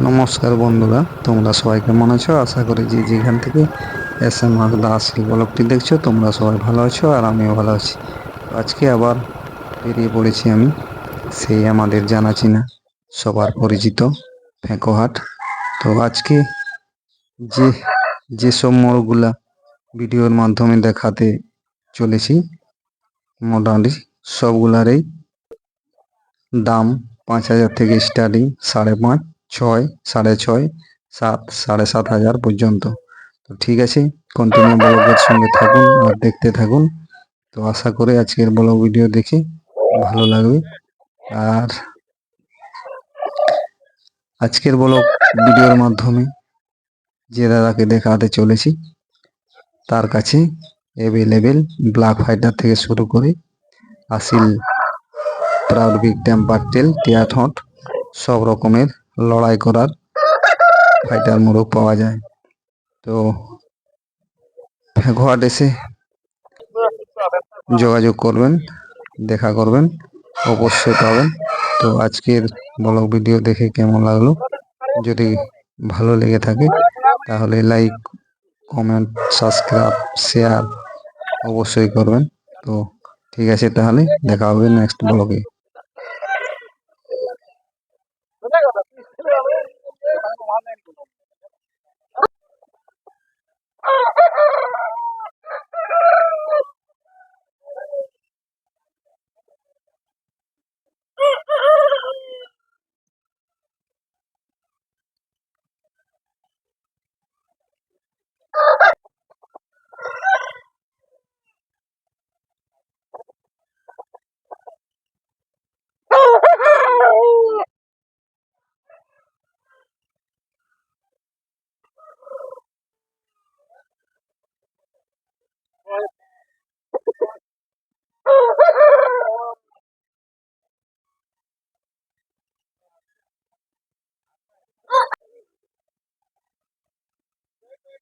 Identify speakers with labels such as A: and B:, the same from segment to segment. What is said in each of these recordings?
A: নমস্কার বন্ধুরা, তোমরা সবাই কেমন আছো? আশা করি যে যেখান থেকে এস এম আসল ব্লগটি দেখছ, তোমরা সবাই ভালো আছো আর আমিও ভালো আছি। আজকে আবার বেরিয়ে পড়েছি আমি, সেই আমাদের জানা চিনা, সবার পরিচিত ফেঁকোহাট। তো আজকে যে যেসব মোড়গুলা ভিডিওর মাধ্যমে দেখাতে চলেছি, মোটামুটি সবগুলারই দাম পাঁচ হাজার থেকে স্টার্টিং সাড়ে পাঁচ। ছয়, সাড়ে ছয়, সাত, সাড়ে সাত হাজার পর্যন্ত। তো ঠিক আছে কন্টিনিউ ব্লগের সঙ্গে থাকুন আর দেখতে থাকুন। তো আশা করে আজকের ব্লগ ভিডিও দেখে ভালো লাগবে। আর আজকের ব্লগ ভিডিওর মাধ্যমে যে দাদাকে দেখাতে চলেছি, তার কাছে অ্যাভেলেবেল ব্ল্যাক ফাইটার থেকে শুরু করে আসিল প্রাউড বিগ টেম্পার টেল টিয়া ঠোঁট সব রকমের লড়াই করার ফাইটার মোরগ পাওয়া যায় তো ফেঘোয়াট এসে যোগাযোগ করবেন দেখা করবেন অবশ্যই পাবেন তো আজকের ব্লগ ভিডিও দেখে কেমন লাগলো যদি ভালো লেগে থাকে তাহলে লাইক কমেন্ট সাবস্ক্রাইব শেয়ার অবশ্যই করবেন তো ঠিক আছে তাহলে দেখা হবে নেক্সট ব্লগে Oh, Yeah.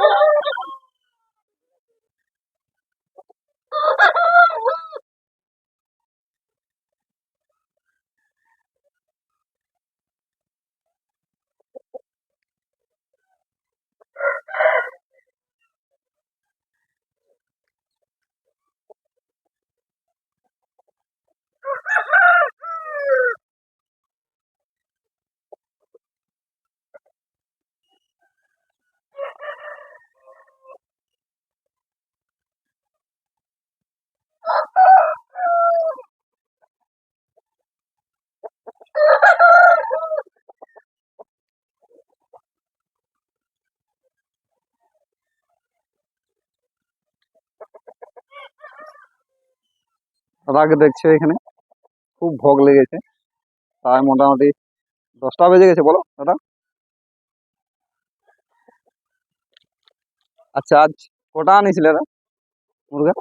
B: Oh, রাগ দেখছে এখানে। খুব ভোগ লেগেছে। তাই মোটামুটি দশটা বেজে গেছে, বলো দাদা। আচ্ছা আজ কটা আনিছিলে দাদা মুরগা